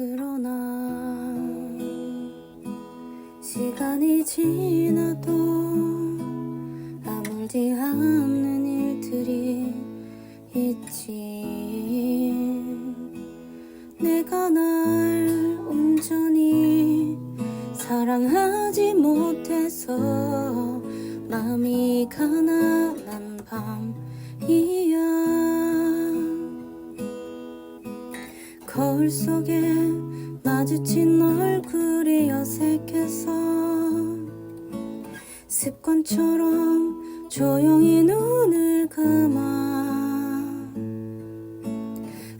그러나 시간이 지나도 아물지 않는 일들이 있지. 내가 날 온전히 사랑하지 못해서 마음이 가난한 밤이 거울 속에 마주친 얼굴이 어색해서 습관처럼 조용히 눈을 감아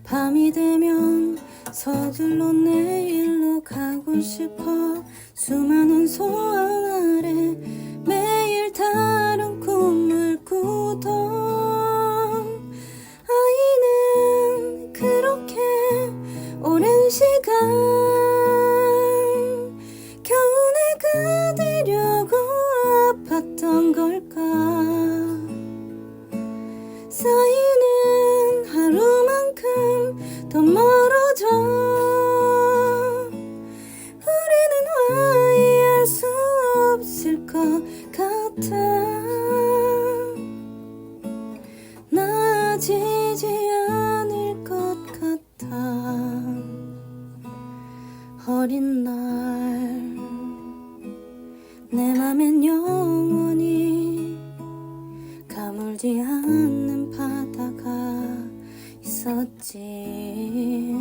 밤이 되면 서둘러 내 일로 가고 싶어 수많은 시간 겨우 내가 되려고 아팠던 걸까? 쌓이는 하루만큼 더 멀어져 우리는 화해할 수 없을 것 같아. 나 아직 어린 날 내 맘엔 영원히 가물지 않는 바다가 있었지.